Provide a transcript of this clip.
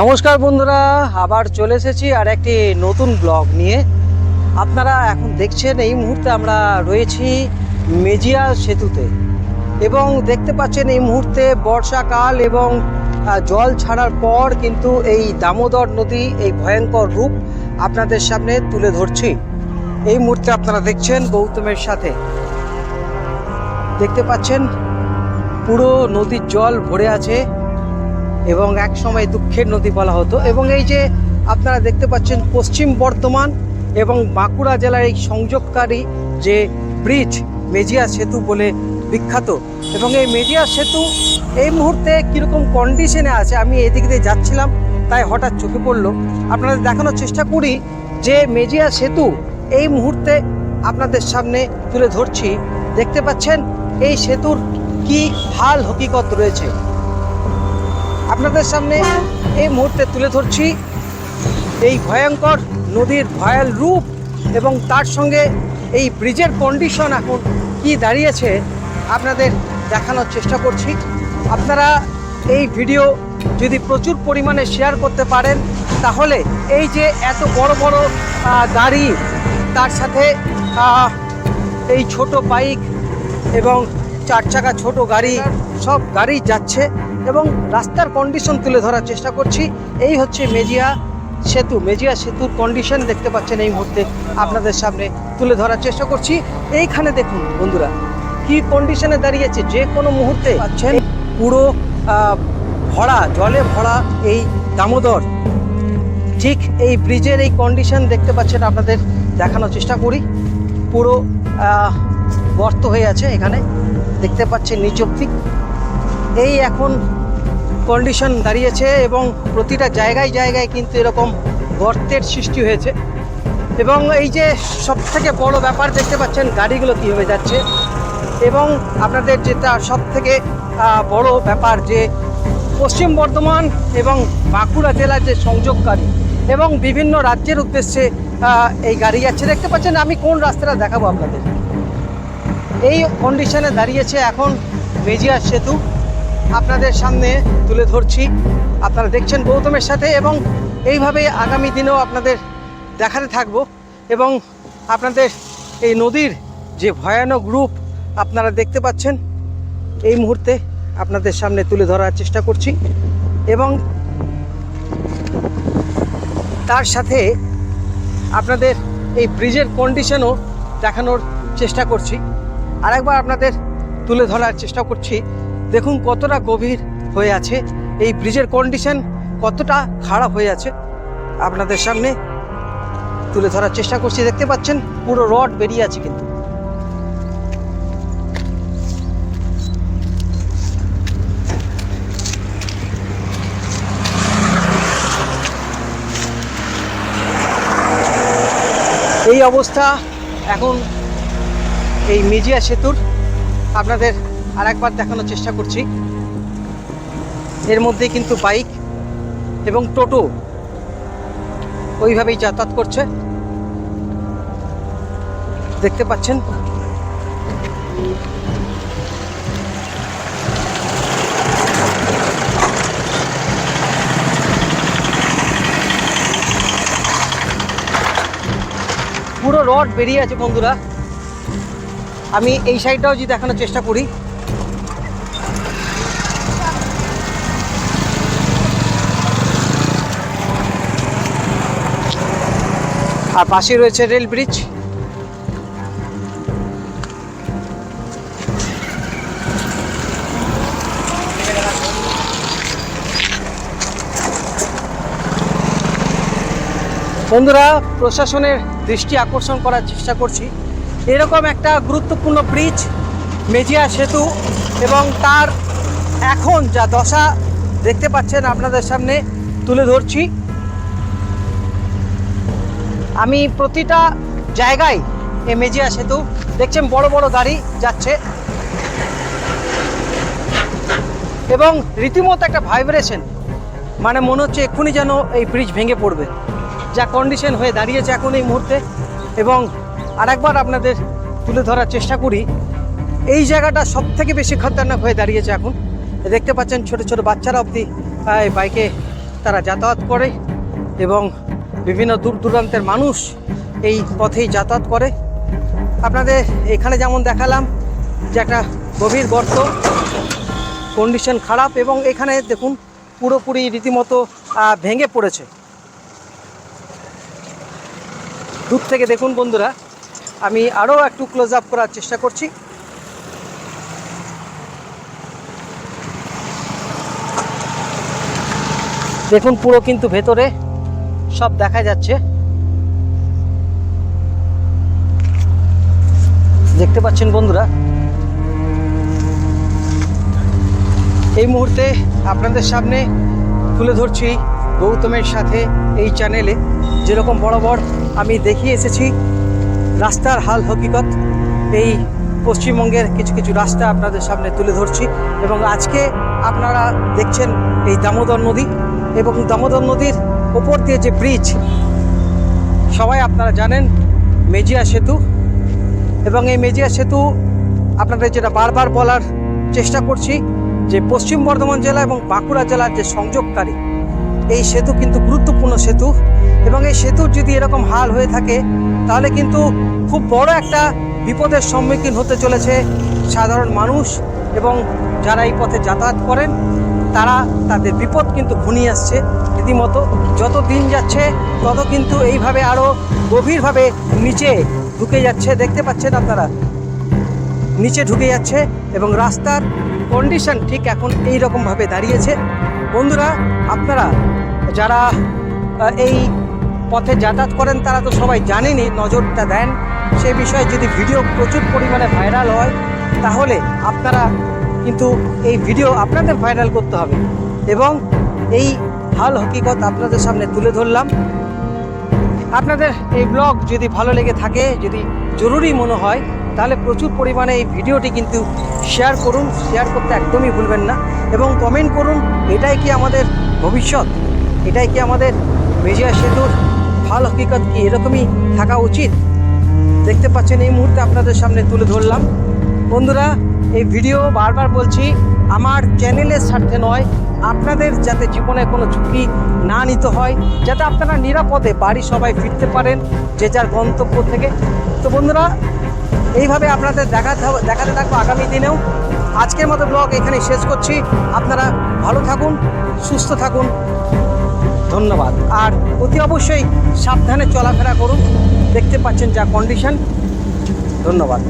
নমস্কার বন্ধুরা, আবার চলে এসেছি আর একটি নতুন ব্লগ নিয়ে। আপনারা এখন দেখছেন, এই মুহূর্তে আমরা রয়েছি মেজিয়া সেতুতে এবং দেখতে পাচ্ছেন, এই মুহূর্তে বর্ষাকাল এবং জল ছাড়ার পর কিন্তু এই দামোদর নদী এই ভয়ঙ্কর রূপ আপনাদের সামনে তুলে ধরছি। এই মুহূর্তে আপনারা দেখছেন গৌতমের সাথে। দেখতে পাচ্ছেন, পুরো নদীর জল ভরে আছে। এবং এক সময় দুঃখের নদী বলা হতো। এবং এই যে আপনারা দেখতে পাচ্ছেন পশ্চিম বর্ধমান এবং বাঁকুড়া জেলার এই সংযোগকারী যে ব্রিজ, মেজিয়া সেতু বলে বিখ্যাত। এবং এই মেজিয়া সেতু এই মুহূর্তে কীরকম কন্ডিশনে আছে, আমি এদিক দিয়ে যাচ্ছিলাম, তাই হঠাৎ চোখে পড়ল। আপনাদের দেখানোর চেষ্টা করি যে মেজিয়া সেতু এই মুহূর্তে আপনাদের সামনে তুলে ধরছি। দেখতে পাচ্ছেন, এই সেতুর কি হাল হকিকত রয়েছে। আপনাদের সামনে এই মুহূর্তে তুলে ধরছি এই ভয়ঙ্কর নদীর ভয়াল রূপ এবং তার সঙ্গে এই ব্রিজের কন্ডিশন এখন কি দাঁড়িয়েছে আপনাদের দেখানোর চেষ্টা করছি। আপনারা এই ভিডিও যদি প্রচুর পরিমাণে শেয়ার করতে পারেন, তাহলে এই যে এত বড় বড় গাড়ি, তার সাথে এই ছোট বাইক এবং চার চাকা ছোট গাড়ি সব গাড়ি যাচ্ছে এবং রাস্তার কন্ডিশন তুলে ধরার চেষ্টা করছি। এই হচ্ছে মেজিয়া সেতু। মেজিয়া সেতুর কন্ডিশন দেখতে পাচ্ছেন এই মুহূর্তে আপনাদের সামনে তুলে ধরার চেষ্টা করছি। এইখানে দেখুন বন্ধুরা কি কন্ডিশনে দাঁড়িয়েছে? যে কোনো মুহূর্তে পাচ্ছেন। পুরো ভরা জলে ভরা এই দামোদর ঠিক এই ব্রিজের এই কন্ডিশন দেখতে পাচ্ছেন আপনাদের দেখানোর চেষ্টা করি। পুরো গর্ত হয়ে আছে এখানে। দেখতে পাচ্ছেন নিচ অব্দি এই এখন কন্ডিশন দাঁড়িয়েছে এবং প্রতিটা জায়গায় জায়গায় কিন্তু এরকম গর্তের সৃষ্টি হয়েছে। এবং এই যে সব থেকে বড় ব্যাপার দেখতে পাচ্ছেন গাড়িগুলো কীভাবে যাচ্ছে। এবং আপনাদের যেটা সব থেকে বড় ব্যাপার যে পশ্চিম বর্ধমান এবং বাঁকুড়া জেলার যে সংযোগকারী এবং বিভিন্ন রাজ্যের উদ্দেশ্যে এই গাড়ি যাচ্ছে। দেখতে পাচ্ছেন আমি কোন রাস্তাটা দেখাবো আপনাদের। এই কন্ডিশনে দাঁড়িয়েছে এখন মেজিয়া সেতু। আপনাদের সামনে তুলে ধরছি। আপনারা দেখছেন গৌতমের সাথে এবং এইভাবে আগামী দিনেও আপনাদের দেখাতে থাকব এবং আপনাদের এই নদীর যে ভয়ানক রূপ আপনারা দেখতে পাচ্ছেন, এই মুহূর্তে আপনাদের সামনে তুলে ধরার চেষ্টা করছি এবং তার সাথে আপনাদের এই ব্রিজের কন্ডিশনও দেখানোর চেষ্টা করছি। আরেকবার আপনাদের তুলে ধরার চেষ্টা করছি। দেখুন কতটা গভীর হয়ে আছে। এই ব্রিজের কন্ডিশন কতটা খারাপ হয়ে আছে। আপনাদের সামনে তুলে ধরার চেষ্টা করছি। দেখতে পাচ্ছেন, পুরো রড বেরিয়ে আছে কিন্তু। এই অবস্থা এখন এই মেজিয়া সেতুর আপনাদের আরেকবার দেখানোর চেষ্টা করছি। এর মধ্যে কিন্তু বাইক এবং টোটো ওইভাবেই যাতায়াত করছে। দেখতে পাচ্ছেন? পুরো রড বেরিয়ে আছে বন্ধুরা। আমি এই সাইডটাও যদি দেখানোর চেষ্টা করি। আর পাশে রয়েছে রেল ব্রিজ। বন্ধুরা, প্রশাসনের দৃষ্টি আকর্ষণ করার চেষ্টা করছি। এরকম একটা গুরুত্বপূর্ণ ব্রিজ, মেজিয়া সেতু এবং তার এখন যা দশা দেখতে পাচ্ছেন আপনাদের সামনে তুলে ধরছি। আমি প্রতিটা জায়গায় এই মেজিয়া সেতু, দেখছেন বড় বড় গাড়ি যাচ্ছে। এবং রীতিমতো একটা ভাইব্রেশন মানে মনে হচ্ছে এক্ষুনি যেন এই ব্রিজ ভেঙে পড়বে। যা কন্ডিশন হয়ে দাঁড়িয়েছে এখন এই মুহূর্তে এবং আরেকবার আপনাদের তুলে ধরার চেষ্টা করি। এই জায়গাটা সব থেকে বেশি খতরনাক হয়ে দাঁড়িয়েছে এখন। দেখতে পাচ্ছেন ছোট ছোট বাচ্চারা অবধি বাইকে তারা যাতায়াত করে এবং বিভিন্ন দূর দূরান্তের মানুষ এই পথেই যাতায়াত করে। আপনাদের এখানে যেমন দেখালাম যে একটা গভীর গর্ত কন্ডিশন খারাপ এবং এখানে দেখুন পুরোপুরি রীতিমতো ভেঙে পড়েছে। দূর থেকে দেখুন বন্ধুরা আমি আরও একটু ক্লোজ আপ করার চেষ্টা করছি। দেখুন, পুরো কিন্তু ভেতরে সব দেখা যাচ্ছে। দেখতে পাচ্ছেন বন্ধুরা? এই মুহূর্তে আপনাদের সামনে তুলে ধরছি গৌতমের সাথে এই চ্যানেলে যেরকম বরাবর আমি দেখিয়ে এসেছি রাস্তার হাল হকিকত, এই পশ্চিমবঙ্গের কিছু কিছু রাস্তা আপনাদের সামনে তুলে ধরছি এবং আজকে আপনারা দেখছেন এই দামোদর নদী এবং দামোদর নদীর ওপর দিয়ে যে ব্রিজ সবাই আপনারা জানেন মেজিয়া সেতু এবং এই মেজিয়া সেতু আপনাদের যেটা বারবার বলার চেষ্টা করছি যে পশ্চিম বর্ধমান জেলা এবং বাঁকুড়া জেলার যে সংযোগকারী, এই সেতু কিন্তু গুরুত্বপূর্ণ সেতু। এবং এই সেতুর যদি এরকম হাল হয়ে থাকে, তাহলে কিন্তু খুব বড় একটা বিপদের সম্মুখীন হতে চলেছে সাধারণ মানুষ এবং যারা এই পথে যাতায়াত করেন, তারা তাদের বিপদ কিন্তু ঘনিয়ে আসছে। রীতিমতো যত দিন যাচ্ছে, তত কিন্তু এইভাবে আরও গভীরভাবে নিচে ঢুকে যাচ্ছে। দেখতে পাচ্ছেন আপনারা? নিচে ঢুকে যাচ্ছে এবং রাস্তার কন্ডিশন ঠিক এখন এই রকমভাবে দাঁড়িয়েছে। বন্ধুরা, আপনারা যারা এই পথে যাতায়াত করেন, তারা তো সবাই জানেনই, নজরটা দেন। সে বিষয়ে যদি ভিডিও প্রচুর পরিমাণে ভাইরাল হয়, তাহলে আপনারা কিন্তু এই ভিডিও আপনাদের ভাইরাল করতে হবে। এবং এই হাল হকিকত আপনাদের সামনে তুলে ধরলাম। আপনাদের এই ব্লগ যদি ভালো লেগে থাকে, যদি জরুরি মনে হয়, তাহলে প্রচুর পরিমাণে এই ভিডিওটি কিন্তু শেয়ার করুন শেয়ার করতে একদমই ভুলবেন না। এবং কমেন্ট করুন, এটাই কি আমাদের ভবিষ্যৎ? এটাই কি আমাদের মেজিয়া সেতুর ভালো হকিকত কি এরকমই থাকা উচিত? দেখতে পাচ্ছেন এই মুহূর্তে আপনাদের সামনে তুলে ধরলাম। বন্ধুরা, এই ভিডিও বারবার বলছি, আমার চ্যানেলের স্বার্থে নয়, আপনাদের যাতে জীবনে কোনো ঝুঁকি না নিতে হয়, যাতে আপনারা নিরাপদে বাড়ি সবাই ফিরতে পারেন, যে যার গন্তব্য থেকে। তো বন্ধুরা, এইভাবে আপনাদের দেখাতে দেখাতে থাকব আগামী দিনেও। আজকের মতো ব্লগ এখানে শেষ করছি। আপনারা ভালো থাকুন, সুস্থ থাকুন। ধন্যবাদ। আর অতি অবশ্যই সাবধানে চলাফেরা করুন। দেখতে পাচ্ছেন যা কন্ডিশন ধন্যবাদ।